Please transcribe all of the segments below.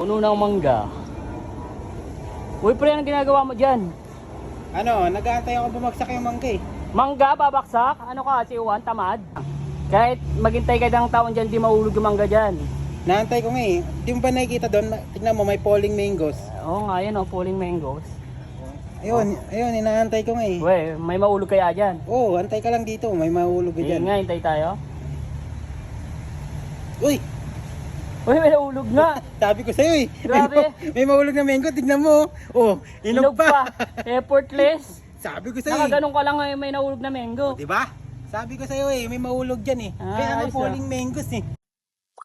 Puno ng mangga. Uy, pre, anong ginagawa mo dyan? Ano, nag-aantay ako bumagsak yung mangga eh. Mangga, babaksak? Ano ka, si Juan, tamad? Kahit maghintay ka ng taon dyan, di maulog yung mangga dyan. Naantay ko nga eh. Di mo ba nakikita doon? Tignan mo, may falling mangoes. Oo nga, yan o, falling mangoes. Ayun, ayun, inaantay ko nga eh. Uy, may maulog kaya dyan. Oo, oh, antay ka lang dito. May mahulog ka Ayun dyan. nga, hintay tayo. Uy, Uy, may naulog nga. sabi ko sa'yo eh. Grabe. May, ma- may mahulog na mango, tignan mo. Oh, inog Inog pa. pa. Effortless. Sabi ko sa'yo eh. Nakaganon ka lang ngayon may naulog na mango. Di ba? Sabi ko sa'yo eh, may mahulog dyan eh. Ah, Kaya nga falling mangoes eh.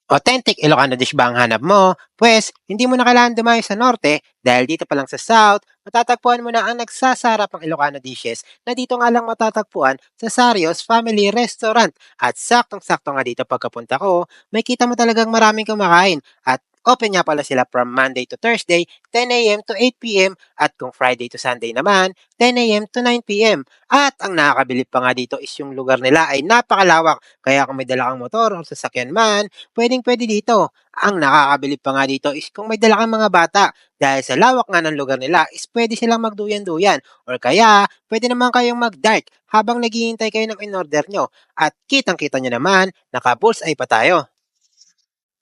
Authentic Ilocano dish ba ang hanap mo? Pwes, hindi mo na kailangan dumayo sa norte dahil dito pa lang sa south, matatagpuan mo na ang nagsasarap ng Ilocano dishes na dito nga lang matatagpuan sa Sarios Family Restaurant. At saktong-sakto nga dito pagkapunta ko, may kita mo talagang maraming kumakain at Open nga pala sila from Monday to Thursday, 10 a.m. to 8 p.m. At kung Friday to Sunday naman, 10 a.m. to 9 p.m. At ang nakakabilib pa nga dito is yung lugar nila ay napakalawak. Kaya kung may dala kang motor o sasakyan man, pwedeng pwede dito. Ang nakakabilib pa nga dito is kung may dala kang mga bata. Dahil sa lawak nga ng lugar nila is pwede silang magduyan-duyan. Or kaya, pwede naman kayong mag-dark habang naghihintay kayo ng in-order nyo. At kitang-kita nyo naman, naka-bullseye pa tayo.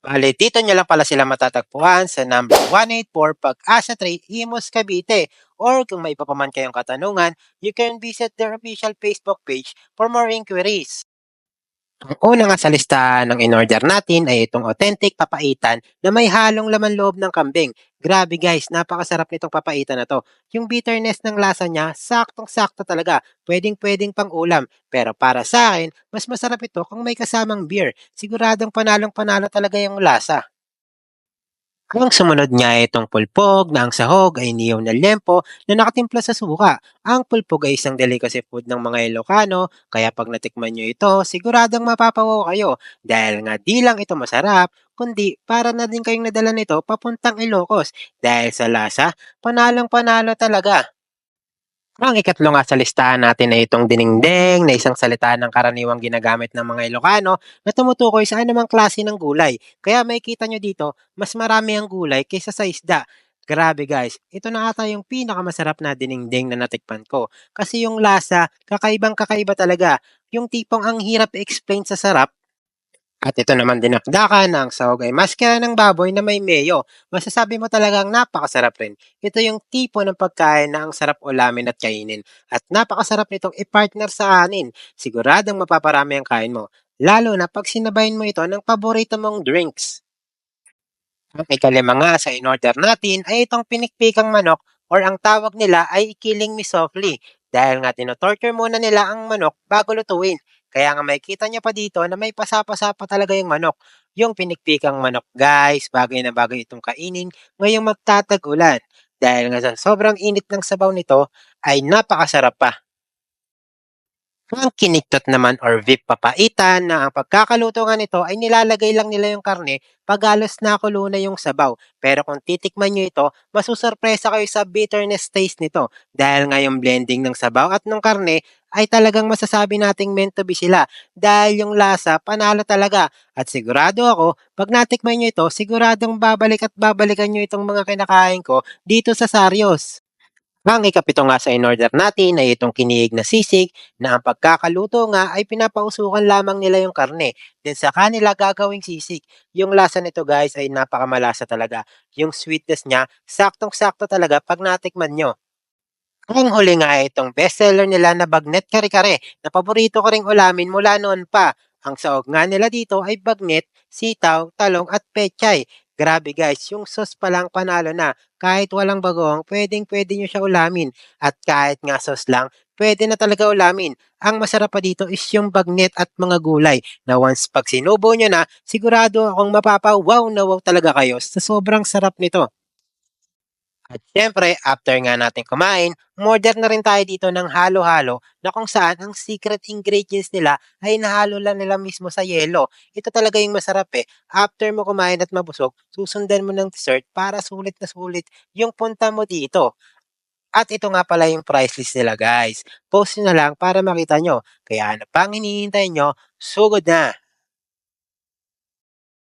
Bale, dito nyo lang pala sila matatagpuan sa number 184 Pag-asa 3, Imus, Cavite. Or kung may iba pa man kayong katanungan, you can visit their official Facebook page for more inquiries. Ang una nga sa listahan ng in-order natin ay itong authentic papaitan na may halong laman loob ng kambing. Grabe guys, napakasarap nitong papaitan na to. Yung bitterness ng lasa niya, saktong-sakto talaga. Pwedeng-pwedeng pang ulam. Pero para sa akin, mas masarap ito kung may kasamang beer. Siguradong panalong-panalo talaga yung lasa. Ang sumunod niya ay itong pulpog na ang sahog ay niyaw na lempo na nakatimpla sa suka. Ang pulpog ay isang delicacy food ng mga Ilocano, kaya pag natikman nyo ito, siguradong mapapawaw kayo. Dahil nga di lang ito masarap, kundi para na din kayong nadala nito papuntang Ilocos. Dahil sa lasa, panalong panalo talaga. Ang ikatlo nga sa listahan natin ay itong dinengdeng na isang salita ng karaniwang ginagamit ng mga Ilocano na tumutukoy sa anumang klase ng gulay. Kaya makikita nyo dito, mas marami ang gulay kaysa sa isda. Grabe guys, ito na ata yung pinakamasarap na dinengdeng na natikpan ko. Kasi yung lasa, kakaibang kakaiba talaga. Yung tipong ang hirap i-explain sa sarap, at ito naman dinakdakan na ang maskara ng baboy na may mayo. Masasabi mo talagang napakasarap rin. Ito yung tipo ng pagkain na ang sarap ulamin at kainin. At napakasarap nitong i-partner sa anin. Siguradong mapaparami ang kain mo. Lalo na pag sinabayin mo ito ng paborito mong drinks. Ang ikalima nga sa in-order natin ay itong pinikpikang manok or ang tawag nila ay killing me softly. Dahil nga tinotorture muna nila ang manok bago lutuin. Kaya nga makikita nyo pa dito na may pasapa-sapa talaga yung manok. Yung pinikpikang manok guys, bagay na bagay itong kainin ngayong magtatag-ulan. Dahil nga sa sobrang init ng sabaw nito ay napakasarap pa. Ang kiniktot naman or VIP papaitan na ang pagkakaluto nga nito ay nilalagay lang nila yung karne pag halos nakulo na yung sabaw. Pero kung titikman nyo ito, masusurpresa kayo sa bitterness taste nito. Dahil nga yung blending ng sabaw at ng karne ay talagang masasabi nating meant to be sila. Dahil yung lasa, panalo talaga. At sigurado ako, pag natikman nyo ito, siguradong babalik at babalikan nyo itong mga kinakain ko dito sa Sarios. Ang ikapito nga sa in-order natin ay itong kiniig na sisig na ang pagkakaluto nga ay pinapausukan lamang nila yung karne. Then sa kanila gagawing sisig. Yung lasa nito guys ay napakamalasa talaga. Yung sweetness niya, saktong-sakto talaga pag natikman nyo. Ang huli nga itong bestseller nila na bagnet kare-kare na paborito ko ring ulamin mula noon pa. Ang saog nga nila dito ay bagnet, sitaw, talong at pechay. Grabe guys, yung sauce pa lang panalo na. Kahit walang bagong, pwedeng pwede nyo siya ulamin. At kahit nga sauce lang, pwede na talaga ulamin. Ang masarap pa dito is yung bagnet at mga gulay na once pag sinubo nyo na, sigurado akong mapapawaw na wow talaga kayo sa sobrang sarap nito. At syempre, after nga natin kumain, order na rin tayo dito ng halo-halo na kung saan ang secret ingredients nila ay nahalo lang nila mismo sa yelo. Ito talaga yung masarap eh. After mo kumain at mabusog, susundan mo ng dessert para sulit na sulit yung punta mo dito. At ito nga pala yung price list nila guys. Post nyo na lang para makita nyo. Kaya ano pang hinihintay nyo, sugod na!